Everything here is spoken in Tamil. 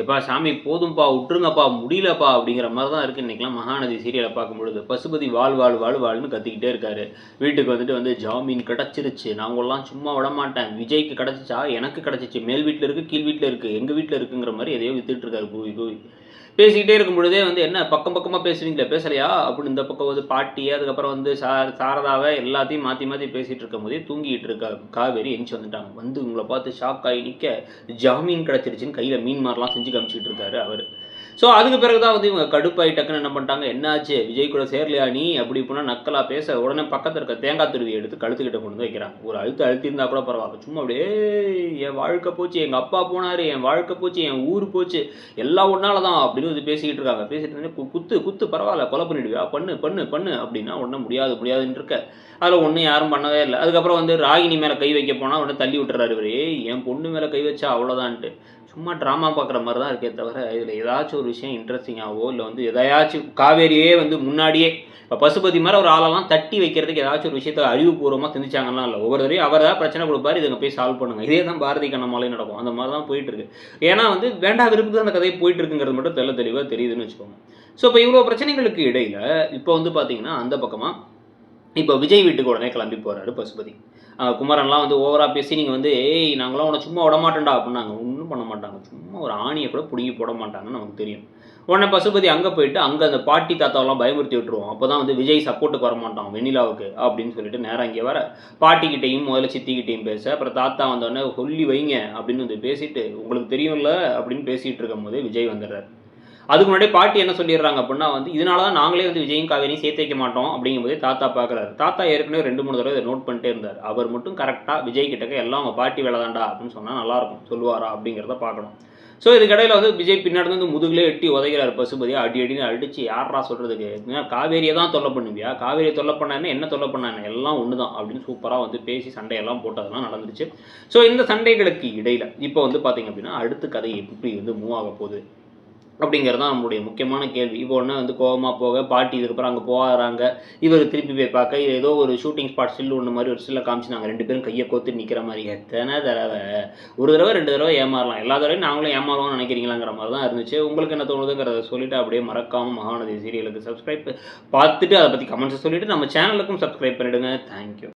எப்பா சாமி போதும்பா விட்டுருங்கப்பா முடியலப்பா அப்படிங்கிற மாதிரி தான் இருக்குது இன்றைக்கெலாம் மகாநதி சீரியலை பார்க்கும் பொழுது பசுபதி வாழ் வாழ் வாழ் வாழ்னு கத்திக்கிட்டே இருக்காரு. வீட்டுக்கு வந்துட்டு வந்து ஜாமீன் கிடச்சிருச்சு. உங்களெலாம் சும்மா விட மாட்டேன் விஜய்க்கு கிடச்சிச்சா? எனக்கு கிடச்சிச்சு. மேல் வீட்டில் இருக்குது கீழ் வீட்டில் இருக்குது எங்கள் வீட்டில் இருக்குங்கிற மாதிரி எதையோ வித்துட்டு இருக்காரு கூவி கூவி. பேசிக்கிட்டே இருக்கும் பொழுதே வந்து என்ன பக்கம் பக்கமாக பேசுவீங்களே பேசலையா? அப்படின்னு இந்த பக்கம் வந்து பாட்டி அதுக்கப்புறம் வந்து சா சாரதாவை எல்லாத்தையும் மாற்றி மாற்றி பேசிகிட்டு இருக்கும் போதே தூங்கிட்டு இருக்கா காவேரி எந்திச்சு வந்துட்டாங்க. வந்து உங்களை பார்த்து ஷாக் ஆகி நிற்க ஜாமீன் கிடச்சிருச்சுன்னு கையில் மீன் மாதிரிலாம் செஞ்சு செஞ்சு காமிச்சிக்கிட்டு இருக்காரு அவர். ஸோ அதுக்கு பிறகு தான் வந்து இவங்க கடுப்பாகி டக்குன்னு என்ன பண்ணிட்டாங்க? என்னாச்சு? விஜய் கூட சேரலையா நீ? அப்படி இப்படின்னா நக்கலாக பேச உடனே பக்கத்தில் இருக்க தேங்காய் துருவி எடுத்து கழுத்துக்கிட்ட கொண்டு வந்து வைக்கிறாங்க. ஒரு அழுத்து அழுத்திருந்தா கூட பரவாயில்ல. சும்மா அப்படியே என் வாழ்க்கை போச்சு. எங்கள் அப்பா போனார். என் வாழ்க்கை போச்சு. என் ஊர் போச்சு. எல்லாம் ஒன்னால தான் அப்படின்னு வந்து பேசிக்கிட்டு இருக்காங்க. பேசிட்டு இருந்தே, கு- குத்து குத்து பரவாயில்ல. கொலை பண்ணிடுவியா? பண்ணு பண்ணு பண்ணு அப்படின்னா ஒன்றும் முடியாது முடியாதுன்னு இருக்க. அதில் ஒன்றும் யாரும் பண்ணவே இல்லை. அதுக்கப்புறம் வந்து ராகினி மேலே கை வைக்க போனால் உடனே தள்ளி விட்டுறாரு இவரே. என் பொண்ணு மேலே கை வச்சா அவ்வளோதான்ட்டு. சும்மா ட்ராமா பார்க்குற மாதிரி தான் இருக்கே தவிர இதில் ஏதாச்சும் ஒரு விஷயம் இன்ட்ரெஸ்டிங்காகவோ இல்லை வந்து எதையாச்சும் காவேரியே வந்து முன்னாடியே இப்போ பசுபதி மாதிரி ஒரு ஆளெல்லாம் தட்டி வைக்கிறதுக்கு ஏதாச்சும் ஒரு விஷயத்தை அறிவுபூர்வமாக சிந்திச்சாங்கன்னா இல்லை ஒவ்வொரு தடவையும் அவர் தான் பிரச்சனை கொடுப்பாரு இதுங்க போய் சால்வ் பண்ணுங்க. இதே தான் பாரதி கண்ணமாலே நடக்கும். அந்த மாதிரி தான் போயிட்டு இருக்கு. ஏன்னா வந்து வேண்டாம் விருப்பத்துக்கு அந்த கதையை போயிட்டு இருக்குங்கிறது மட்டும் தெள்ள தெளிவாக தெரியுதுன்னு வச்சுக்கோங்க. ஸோ இப்போ இவ்வளோ பிரச்சனைகளுக்கு இடையில் இப்போ வந்து பார்த்தீங்கன்னா அந்த பக்கமாக இப்போ விஜய் வீட்டுக்கு உடனே கிளம்பி போகிறாரு பசுபதி. ஆஹ் குமரன்லாம் வந்து ஓவராக பேசி நீங்கள் வந்து ஏய் நாங்களாம் உன்னை சும்மா விட அப்படின்னாங்க. ஒன்றும் பண்ண மாட்டாங்க. சும்மா ஒரு ஆணியை கூட பிடுங்கி போட மாட்டாங்கன்னு நமக்கு தெரியும். உடனே பசுபதி அங்கே போயிட்டு அங்கே அந்த பாட்டி தாத்தாவெல்லாம் பயமுறுத்தி விட்டுருவோம். அப்போ தான் வந்து விஜய் சப்போர்ட்டுக்கு வர மாட்டான் வெண்ணிலாவுக்கு அப்படின்னு சொல்லிட்டு நேரம் இங்கே வர. பாட்டிக்கிட்டையும் முதல்ல சித்திக்கிட்டையும் பேச. அப்புறம் தாத்தா வந்தோடனே சொல்லி வைங்க அப்படின்னு வந்து பேசிட்டு உங்களுக்கு தெரியும்ல அப்படின்னு பேசிகிட்டு இருக்கும் போது விஜய் வந்துடுறாரு. அதுக்கு முன்னாடி பாட்டி என்ன சொல்லிடுறாங்க அப்படின்னா வந்து இதனால தான் நாங்களே வந்து விஜயும் காவேரியும் சேர்த்து வைக்க மாட்டோம் அப்படிங்கும்போது தாத்தா பார்க்குறாரு தாத்தா ஏற்கனவே ரெண்டு மூணு தடவை நோட் பண்ணிட்டே இருந்தார். அவர் மட்டும் கரெக்டாக விஜய் கிட்டக்க எல்லாம் அவங்க பாட்டி வேலை தாண்டா அப்படின்னு சொன்னால் நல்லாயிருக்கும் சொல்லுவாரா அப்படிங்கிறத பார்க்கணும். ஸோ இதுக்கடையில் வந்து விஜய் பின்னாடி வந்து முதுகுலே எட்டி உதைகிறார் பசுபதியாக அடி அடின்னு அடிச்சு யாரா சொல்கிறதுக்கு காவேரியை தான் தொல்லை பண்ணுவியா? காவேரியை தொல்லை பண்ணானே என்ன தொல்லை பண்ணானே எல்லாம் ஒன்று தான் அப்படின்னு சூப்பராக வந்து பேசி சண்டையெல்லாம் போட்டதெல்லாம் நடந்துச்சு ஸோ இந்த சண்டைகளுக்கு இடையில் இப்போ வந்து பார்த்தீங்க அப்படின்னா அடுத்த கதை எப்படி வந்து மூவ் ஆக போகுது? அப்படிங்கிறது தான் நம்மளுடைய முக்கியமான கேள்வி. இப்போ ஒன்று வந்து கோபமாக போக பாட்டி இதுக்கப்புறம் அங்கே போகிறாங்க இவர் திருப்பி போய் பார்க்க இது ஏதோ ஒரு ஷூட்டிங் ஸ்பாட் ஸ்டில் ஒன்று மாதிரி ஒரு ஸ்டில்லை காமிச்சு நாங்கள் ரெண்டு பேரும் கையை கோத்து நிற்கிற மாதிரி. எத்தனை தடவை? ஒரு தடவை ரெண்டு தடவை ஏமாறலாம். எல்லா தடவையும் நாங்களும் ஏமாறுவோம்னு நினைக்கிறீங்களாங்கிற மாதிரி தான் இருந்துச்சு. உங்களுக்கு என்ன தோணுதுங்கிறத சொல்லிட்டு அப்படியே மறக்காமல் மகாநதி சீரியலுக்கு சப்ஸ்கிரைப் பார்த்துட்டு அதை பற்றி கமெண்ட்ஸை சொல்லிவிட்டு நம்ம சேனலுக்கும் சப்ஸ்கிரைப் பண்ணிவிடுங்க தேங்க்யூ